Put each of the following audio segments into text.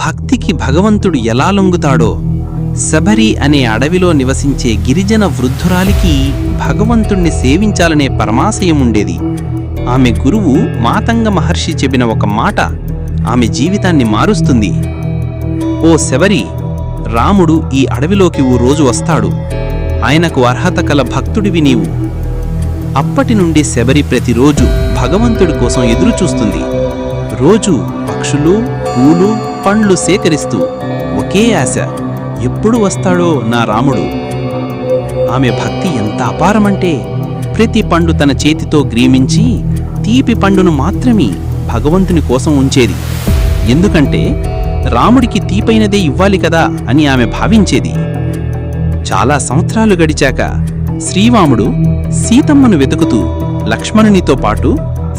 భక్తికి భగవంతుడు ఎలా లొంగుతాడో శబరి అనే అడవిలో నివసించే గిరిజన వృద్ధురాలికి భగవంతుణ్ణి సేవించాలనే పరమాశయం ఉండేది ఆమె గురువు మాతంగ మహర్షి చెప్పిన ఒక మాట ఆమె జీవితాన్ని మారుస్తుంది. ఓ శబరి రాముడు ఈ అడవిలోకి ఓ రోజు వస్తాడు. ఆయనకు అర్హత కల భక్తుడివి నీవు. అప్పటి నుండి శబరి ప్రతిరోజు భగవంతుడి కోసం ఎదురుచూస్తుంది. రోజు పక్షులు పూలు పండ్లు సేకరిస్తూ ఒకే ఆశ ఎప్పుడు వస్తాడో నా రాముడు. ఆమె భక్తి ఎంత అపారమంటే ప్రతి పండు తన చేతితో గ్రీమించి తీపి పండును మాత్రమే భగవంతుని కోసం ఉంచేది. ఎందుకంటే రాముడికి తీపైనదే ఇవ్వాలి కదా అని ఆమె భావించేది. చాలా సంవత్సరాలు గడిచాక శ్రీవాముడు సీతమ్మను వెతుకుతూ లక్ష్మణునితో పాటు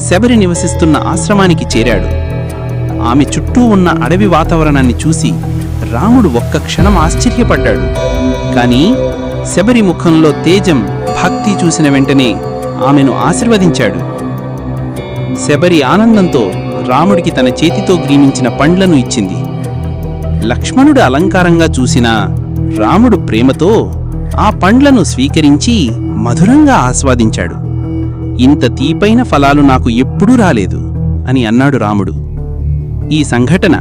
శబరి నివసిస్తున్న ఆశ్రమానికి చేరాడు. ఆమె చుట్టూ ఉన్న అడవి వాతావరణాన్ని చూసి రాముడు ఒక్క క్షణం ఆశ్చర్యపడ్డాడు. కానీ శబరి ముఖంలో తేజం భక్తి చూసిన వెంటనే ఆమెను ఆశీర్వదించాడు. శబరి ఆనందంతో రాముడికి తన చేతితో గ్రీమించిన పండ్లను ఇచ్చింది. లక్ష్మణుడు అలంకారంగా చూసిన రాముడు ప్రేమతో ఆ పండ్లను స్వీకరించి మధురంగా ఆస్వాదించాడు. ఇంత తీపైన ఫలాలు నాకు ఎప్పుడూ రాలేదు అని అన్నాడు రాముడు. ఈ సంఘటన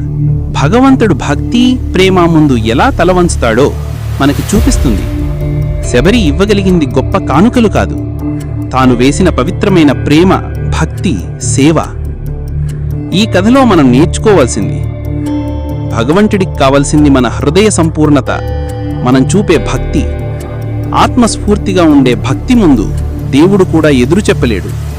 భగవంతుడు భక్తి ప్రేమ ముందు ఎలా తలవంచుతాడో మనకి చూపిస్తుంది. శబరి ఇవ్వగలిగింది గొప్ప కానుకలు కాదు. తాను వేసిన పవిత్రమైన ప్రేమ భక్తి సేవ. ఈ కథలో మనం నేర్చుకోవాల్సింది భగవంతుడికి కావలసింది మన హృదయ సంపూర్ణత మనం చూపే భక్తి. ఆత్మస్ఫూర్తిగా ఉండే భక్తి ముందు దేవుడు కూడా ఎదురు చెప్పలేడు.